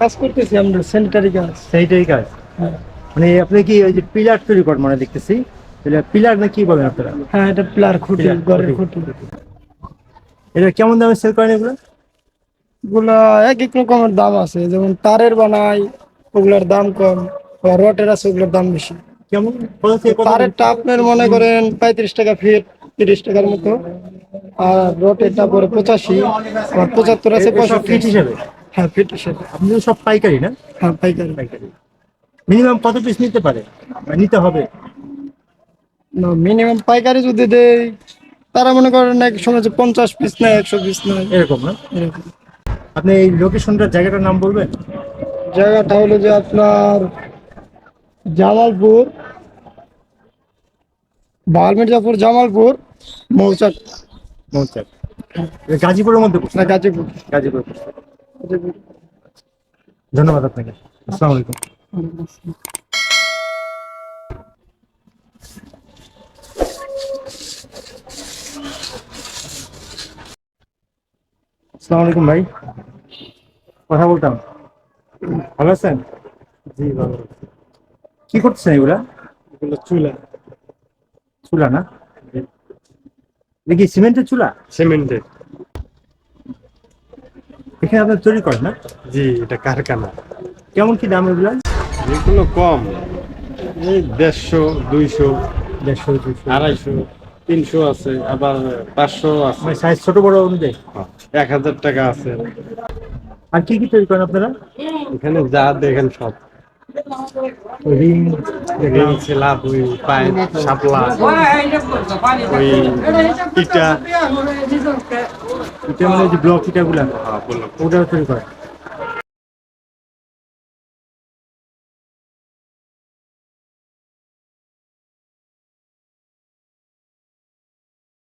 কাজ করতেছি আমরা স্যানিটারি কাজ। সেইটাই কাজ? হ্যাঁ। মানে আপনি কি ওই যে পিলার তৈরি করেন মানে দেখতেছি? পিলার না কি বলেন আপনারা? হ্যাঁ এটা প্লার খুঁটি ঘরের খুঁটি। এটা কেমন দামে সেল করেন এগুলো? এগুলা এক এক রকমের দাম আছে যেমন তারের বানাই ওগুলার দাম কম রটের আছে ওগুলোর দাম বেশি। কেমন? তারেরটা আপনার মনে করেন পঁয়ত্রিশ টাকা ফিট তিরিশ টাকার মতো। আর রটেরটা পরে পঁচাশি আর পঁচাত্তর আছে পঁয়ষট্টি। হিসাবে? হ্যাঁ ফিট হিসেবে আপনি তো সব পাইকারি না? হ্যাঁ পাইকারি। পাইকারি। মিনিমাম কত পিস নিতে পারে? নিতে হবে? না মিনিমাম পাইকারি যদি দেয় তারা মনে করেন এক সময় যে পঞ্চাশ পিস নেয় একশো পিস নেয়। এরকম না? এরকম। আপনি এই লোকেশনটার জায়গাটার নাম বলবেন? জায়গাটা হলো যে আপনার জামালপুর বাল মির্জাপুর জামালপুর মৌচাক। মৌচাক। গাজীপুরের মধ্যে না গাজীপুর। গাজীপুর ধন্যবাদ আপনাকে। আসসালামু আলাইকুম। আসসালামু আলাইকুম ভাই। কথা বলতাম। ভালো আছেন? জি ভালো কি করতেছেন এগুলা? এগুলো চুলা। চুলা না? দেখি সিমেন্টের চুলা? সিমেন্টের। এখানে আপনার তৈরি করেন না? জি এটা কারখানা। কেমন কি দাম এগুলা? এগুলো কম এই দেড়শো দুইশো দেড়শো দুশো আড়াইশো তিনশো আছে আবার পাঁচশো আছে। মানে সাইজ ছোট বড় অনুযায়ী? এক হাজার টাকা আছে। আর কি কি তৈরি করেন আপনারা? এখানে যা দেখেন সব। রিং রিং লাভ ওই পাইপ শাপলা ওই ইটা ইটা মানে যে ব্লক ইটাগুলা ওটা তৈরি করেন